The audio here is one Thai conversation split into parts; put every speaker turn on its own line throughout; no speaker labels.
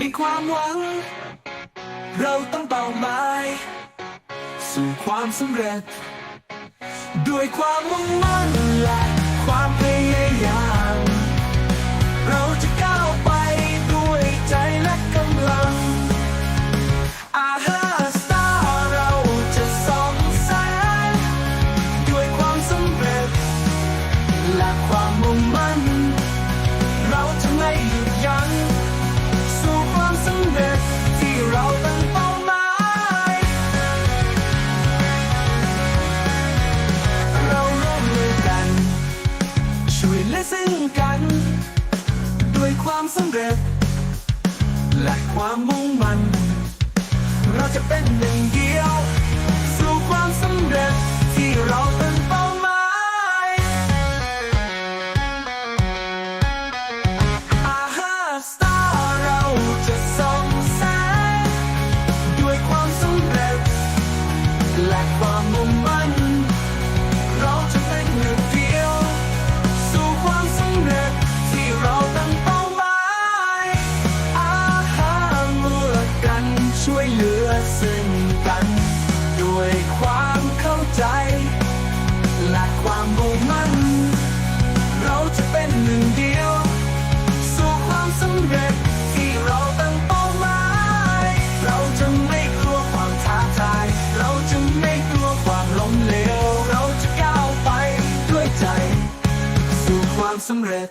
มีความหวัง เราต้องเป้าหมาย สู่ความสำเร็จ ด้วยความมุ่งมั่นและความพยายาม เราจะก้าวไปด้วยใจและกำลังอาหาสตาร์เราจะสองแสงด้วยความสำเร็จ และความ ความสำเร็จ และความมุ่งมั่นเราจะเป็นหนึ่งเดียว ซึ่งกัน ด้วยความเข้าใจ และความมุ่งมั่น เราจะเป็นหนึ่งเดียว สู่ความสำเร็จที่เราตั้งเป้าหมาย เราจะไม่กลัวความท้าทาย เราจะไม่กลัวความล้มเหลว เราจะก้าวไปด้วยใจ สู่ความสำเร็จ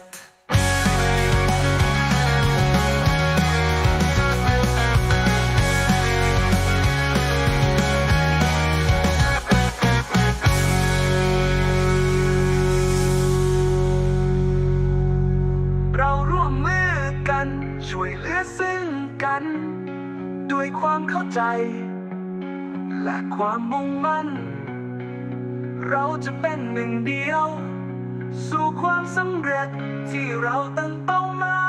กัน ช่วยเหลือซึ่งกัน ด้วยความเข้าใจ และความมุ่งมั่น เราจะเป็นหนึ่งเดียว สู่ความสำเร็จที่เราตั้งเป้าหมาย